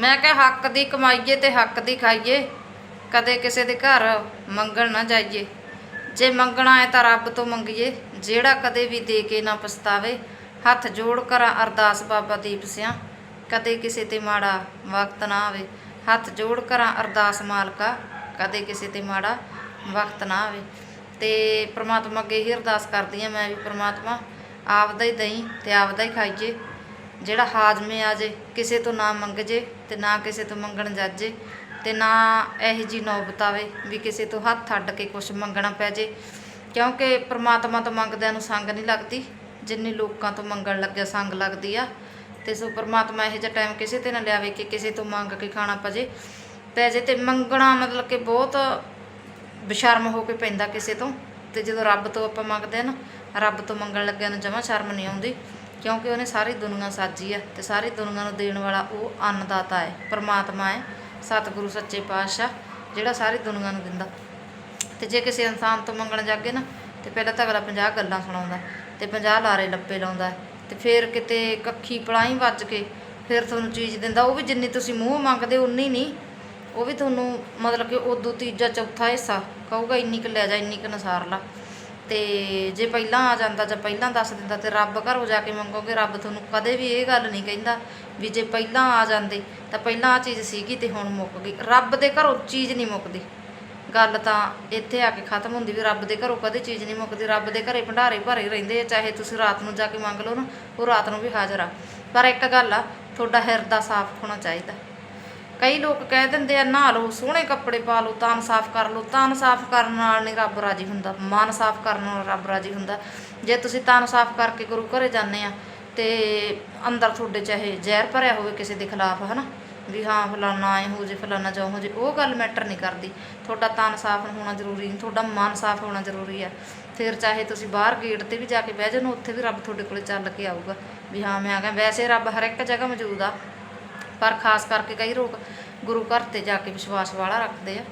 ਮੈਂ ਕਿਹਾ ਹੱਕ ਦੀ ਕਮਾਈਏ ਤੇ ਹੱਕ ਦੀ ਖਾਈਏ, ਕਦੇ ਕਿਸੇ ਦੇ ਘਰ ਮੰਗਣ ਨਾ ਜਾਈਏ। ਜੇ ਮੰਗਣਾ ਹੈ ਤਾਂ ਰੱਬ ਤੋਂ ਮੰਗੀਏ, ਜਿਹੜਾ ਕਦੇ ਵੀ ਦੇ ਕੇ ਨਾ ਪਛਤਾਵੇ। ਹੱਥ ਜੋੜ ਕਰਾਂ ਅਰਦਾਸ ਬਾਬਾ ਦੀਪ ਸਿਆ, ਕਦੇ ਕਿਸੇ ਤੇ ਮਾੜਾ ਵਕਤ ਨਾ ਆਵੇ। ਹੱਥ ਜੋੜ ਕਰਾਂ ਅਰਦਾਸ ਮਾਲਕਾ, ਕਦੇ ਕਿਸੇ ਤੇ ਮਾੜਾ ਵਕਤ ਨਾ ਆਵੇ। ਤੇ ਪ੍ਰਮਾਤਮਾ ਅੱਗੇ ਹੀ ਅਰਦਾਸ ਕਰਦੀ ਹਾਂ ਮੈਂ ਵੀ, ਪ੍ਰਮਾਤਮਾ ਆਪਦਾ ਹੀ ਦਈ ਤੇ ਆਪਦਾ ਹੀ ਖਾਈਏ। ਜਿਹੜਾ ਹਾਜ਼ਮੇ ਆ ਜੇ, ਕਿਸੇ ਤੋਂ ਨਾ ਮੰਗ ਜੇ ਤੇ ਨਾ ਕਿਸੇ ਤੋਂ ਮੰਗਣ ਜਾਜੇ ਤੇ ਨਾ ਇਹੋ ਜੀ ਨੌਬਤ ਆਵੇ ਵੀ ਕਿਸੇ ਤੋਂ ਹੱਥ ਅੱਡ ਕੇ ਕੁਝ ਮੰਗਣਾ ਪੈ ਜੇ। ਕਿਉਂਕਿ ਪ੍ਰਮਾਤਮਾ ਤੋਂ ਮੰਗਦਿਆਂ ਨੂੰ ਸੰਗ ਨਹੀਂ ਲੱਗਦੀ, ਜਿੰਨੀ ਲੋਕਾਂ ਤੋਂ ਮੰਗਣ ਲੱਗਿਆ ਸੰਗ ਲੱਗਦੀ ਆ। ਤੇ ਸੋ ਪ੍ਰਮਾਤਮਾ ਇਹੋ ਜਿਹਾ ਟਾਈਮ ਕਿਸੇ ਤੇ ਨਾ ਲਿਆਵੇ ਕਿ ਕਿਸੇ ਤੋਂ ਮੰਗ ਕੇ ਖਾਣਾ ਪਜੇ। ਪੈ ਜੇ ਤੇ ਮੰਗਣਾ ਮਤਲਬ ਕਿ ਬਹੁਤ ਬਸ਼ਰਮ ਹੋ ਕੇ ਪੈਂਦਾ ਕਿਸੇ ਤੋਂ। ਤੇ ਜਦੋਂ ਰੱਬ ਤੋਂ ਆਪਾਂ ਮੰਗਦੇ ਆ ਨਾ, ਰੱਬ ਤੋਂ ਮੰਗਣ ਲੱਗਿਆਂ ਨੂੰ ਜਮਾ ਸ਼ਰਮ ਨਹੀਂ ਆਉਂਦੀ। ਕਿਉਂਕਿ ਉਹਨੇ ਸਾਰੀ ਦੁਨੀਆ ਸਾਜੀ ਆ ਤੇ ਸਾਰੀ ਦੁਨੀਆ ਨੂੰ ਦੇਣ ਵਾਲਾ ਉਹ ਅੰਨਦਾਤਾ ਹੈ, ਪਰਮਾਤਮਾ ਹੈ, ਸਤਿਗੁਰੂ, ਸੱਚੇ ਪਾਤਸ਼ਾਹ, ਜਿਹੜਾ ਸਾਰੀ ਦੁਨੀਆ ਨੂੰ ਦਿੰਦਾ। ਤੇ ਜੇ ਕਿਸੇ ਇਨਸਾਨ ਤੋਂ ਮੰਗਣ ਜਾਗੇ ਨਾ, ਤੇ ਪਹਿਲਾਂ ਤਾਂ ਅਗਲਾ 50 ਗੱਲਾਂ ਸੁਣਾਉਂਦਾ, ਤੇ 50 ਲਾਰੇ ਲੱਪੇ ਲਾਉਂਦਾ, ਤੇ ਫਿਰ ਕਿਤੇ ਕੱਖੀ ਪਲਾਈ ਵੱਜ ਕੇ ਫਿਰ ਤੁਹਾਨੂੰ ਚੀਜ਼ ਦਿੰਦਾ। ਉਹ ਵੀ ਜਿੰਨੀ ਤੁਸੀਂ ਮੂੰਹ ਮੰਗਦੇ, ਉਨੀ ਨਹੀਂ ਉਹ ਵੀ ਤੁਹਾਨੂੰ ਮਤਲਬ ਕਿ ਉਦੋਂ ਤੀਜਾ, ਚੌਥਾ ਹਿੱਸਾ ਕਹੂਗਾ, ਇੰਨੀ ਕੁ ਲੈ ਜਾ, ਇੰਨੀ ਕੁ ਨਸਾਰ ਲਾ। ਤੇ ਜੇ ਪਹਿਲਾਂ ਆ ਜਾਂਦਾ ਜਾਂ ਪਹਿਲਾਂ ਦੱਸ ਦਿੰਦਾ ਤੇ ਰੱਬ ਘਰੋਂ ਜਾ ਕੇ ਮੰਗੋਗੇ, ਰੱਬ ਤੁਹਾਨੂੰ ਕਦੇ ਵੀ ਇਹ ਗੱਲ ਨਹੀਂ ਕਹਿੰਦਾ ਵੀ ਜੇ ਪਹਿਲਾਂ ਆ ਜਾਂਦੇ ਤਾਂ ਪਹਿਲਾਂ ਆ ਚੀਜ਼ ਸੀਗੀ ਤੇ ਹੁਣ ਮੁੱਕ ਗਈ। ਰੱਬ ਦੇ ਘਰੋਂ ਚੀਜ਼ ਨਹੀਂ ਮੁੱਕਦੀ। ਗੱਲ ਤਾਂ ਇੱਥੇ ਆ ਕੇ ਖਤਮ ਹੁੰਦੀ ਵੀ ਰੱਬ ਦੇ ਘਰੋਂ ਕਦੇ ਚੀਜ਼ ਨਹੀਂ ਮੁੱਕਦੀ। ਰੱਬ ਦੇ ਘਰੇ ਭੰਡਾਰੇ ਭਰੇ ਰਹਿੰਦੇ ਆ, ਚਾਹੇ ਤੁਸੀਂ ਰਾਤ ਨੂੰ ਜਾ ਕੇ ਮੰਗ ਲਓ ਨਾ, ਉਹ ਰਾਤ ਨੂੰ ਵੀ ਹਾਜ਼ਰ ਆ। ਪਰ ਇੱਕ ਗੱਲ ਆ, ਤੁਹਾਡਾ ਹਿਰਦਾ ਸਾਫ਼ ਹੋਣਾ ਚਾਹੀਦਾ। ਕਈ ਲੋਕ ਕਹਿ ਦਿੰਦੇ ਆ, ਨਹਾ ਲਓ, ਸੋਹਣੇ ਕੱਪੜੇ ਪਾ ਲਓ ਤਨ ਸਾਫ਼ ਕਰ ਲਓ। ਤਨ ਸਾਫ਼ ਕਰਨ ਨਾਲ ਨਹੀਂ ਰੱਬ ਰਾਜੀ ਹੁੰਦਾ। ਮਨ ਸਾਫ਼ ਕਰਨ ਨਾਲ ਰੱਬ ਰਾਜੀ ਹੁੰਦਾ। ਜੇ ਤੁਸੀਂ ਤਨ ਸਾਫ਼ ਕਰਕੇ ਗੁਰੂ ਘਰੇ ਜਾਂਦੇ ਆ, ਤੇ ਅੰਦਰ ਤੁਹਾਡੇ ਚਾਹੇ ਜ਼ਹਿਰ ਭਰਿਆ ਹੋਵੇ ਕਿਸੇ ਦੇ ਖਿਲਾਫ, ਹਨਾ? ਵੀ ਹਾਂ, ਫਲਾਨਾ ਐ ਹੋ ਜੇ, ਫਲਾਨਾ ਜੋ ਹੋ ਜੇ, ਉਹ ਗੱਲ ਮੈਟਰ ਨਹੀਂ ਕਰਦੀ। ਤੁਹਾਡਾ ਤਨ ਸਾਫ਼ ਹੋਣਾ ਜ਼ਰੂਰੀ ਨਹੀਂ ਤੁਹਾਡਾ ਮਨ ਸਾਫ਼ ਹੋਣਾ ਜ਼ਰੂਰੀ ਆ। ਫਿਰ ਚਾਹੇ ਤੁਸੀਂ ਬਾਹਰ ਗੇਟ ਤੇ ਵੀ ਜਾ ਕੇ ਬਹਿ ਜਾਓ ਉੱਥੇ ਵੀ ਰੱਬ ਤੁਹਾਡੇ ਕੋਲੇ ਚੱਲ ਕੇ ਆਊਗਾ। ਵੀ ਹਾਂ, ਮੈਂ ਆ ਗਿਆ। ਵੈਸੇ ਰੱਬ ਹਰ ਇੱਕ ਜਗ੍ਹਾ ਮੌਜੂਦ ਆ। ਪਰ ਖਾਸ ਕਰਕੇ ਕਈ ਲੋਕ ਗੁਰੂ ਘਰ ਤੇ ਜਾ ਕੇ ਵਿਸ਼ਵਾਸ ਵਾਲਾ ਰੱਖਦੇ ਆ।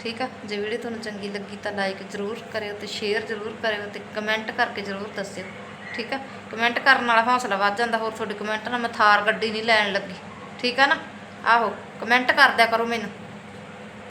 ਠੀਕ ਆ? ਜੇ ਵੀਡੀਓ ਤੁਹਾਨੂੰ ਚੰਗੀ ਲੱਗੀ ਤਾਂ ਲਾਈਕ ਜ਼ਰੂਰ ਕਰਿਓ ਤੇ ਸ਼ੇਅਰ ਜ਼ਰੂਰ ਕਰਿਓ ਤੇ ਕਮੈਂਟ ਕਰਕੇ ਜ਼ਰੂਰ ਦੱਸਿਓ। ਠੀਕ ਆ? ਕਮੈਂਟ ਕਰਨ ਨਾਲ ਹੌਸਲਾ ਵੱਧ ਜਾਂਦਾ, ਹੋਰ ਤੁਹਾਡੇ ਕਮੈਂਟ ਨਾਲ ਮੈਂ ਥਾਰ ਗੱਡੀ ਨਹੀਂ ਲੈਣ ਲੱਗੀ। ਠੀਕ ਆ ਨਾ? ਆਹੋ ਕਮੈਂਟ ਕਰਦਿਆ ਕਰੋ ਮੈਨੂੰ।